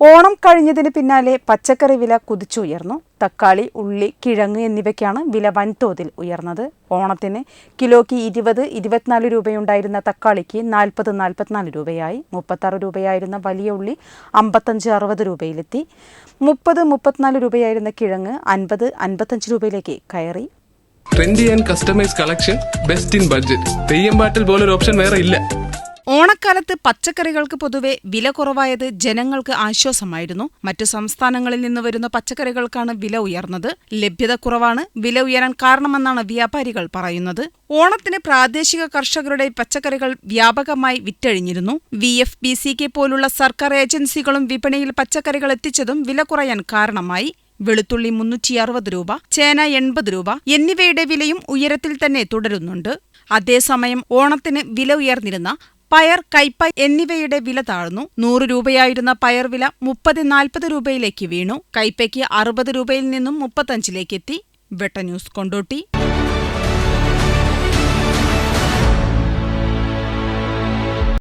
Onam കഴിഞ്ഞതിന് പിന്നാലെ പച്ചക്കറി വില കുതിച്ചുയർന്നു. തക്കാളി ഉള്ളി കിഴങ്ങ് എന്നിവയ്ക്കാണ് വില വൻതോതിൽ ഉയർന്നത്. ഓണത്തിന് കിലോയ്ക്ക് ഇരുപത് ഇരുപത്തിനാല് രൂപയുണ്ടായിരുന്ന തക്കാളിക്ക് നാൽപ്പത് നാൽപ്പത്തിനാല് രൂപയായി. മുപ്പത്താറ് രൂപയായിരുന്ന വലിയ ഉള്ളി അമ്പത്തഞ്ച് അറുപത് രൂപയിലെത്തി. മുപ്പത് മുപ്പത്തിനാല് രൂപയായിരുന്ന കിഴങ്ങ് അൻപത് അൻപത്തഞ്ച് രൂപയിലേക്ക് കയറി. Trendy and customise collection best in budget Theyyam പാട്ടിൽ പോലൊരു ഓപ്ഷൻ വേറെ ഇല്ല. ഓണക്കാലത്ത് പച്ചക്കറികൾക്ക് പൊതുവെ വില കുറവായത് ജനങ്ങൾക്ക് ആശ്വാസമായിരുന്നു. മറ്റു സംസ്ഥാനങ്ങളിൽ നിന്ന് വരുന്ന പച്ചക്കറികൾക്കാണ് വില ഉയർന്നത്. ലഭ്യത കുറവാണ് വില ഉയരാൻ കാരണമെന്നാണ് വ്യാപാരികൾ പറയുന്നത്. ഓണത്തിന് പ്രാദേശിക കർഷകരുടെ പച്ചക്കറികൾ വ്യാപകമായി വിറ്റഴിഞ്ഞിരുന്നു. V F B C K പോലുള്ള സർക്കാർ ഏജൻസികളും വിപണിയിൽ പച്ചക്കറികൾ എത്തിച്ചതും വില കുറയാൻ കാരണമായി. വെളുത്തുള്ളി മുന്നൂറ്റി അറുപത് രൂപ ചേന എൺപത് രൂപ എന്നിവയുടെ വിലയും ഉയരത്തിൽ തന്നെ തുടരുന്നുണ്ട്. അതേസമയം ഓണത്തിന് വില ഉയർന്നിരുന്ന പയർ കൈപ്പ എന്നിവയുടെ വില താഴ്ന്നു. നൂറ് രൂപയായിരുന്ന പയർ വില മുപ്പത് നാൽപ്പത് രൂപയിലേക്ക് വീണു. കൈപ്പയ്ക്ക് അറുപത് രൂപയിൽ നിന്നും മുപ്പത്തഞ്ചിലേക്കെത്തി വെട്ട ന്യൂസ് കൊണ്ടോട്ടി.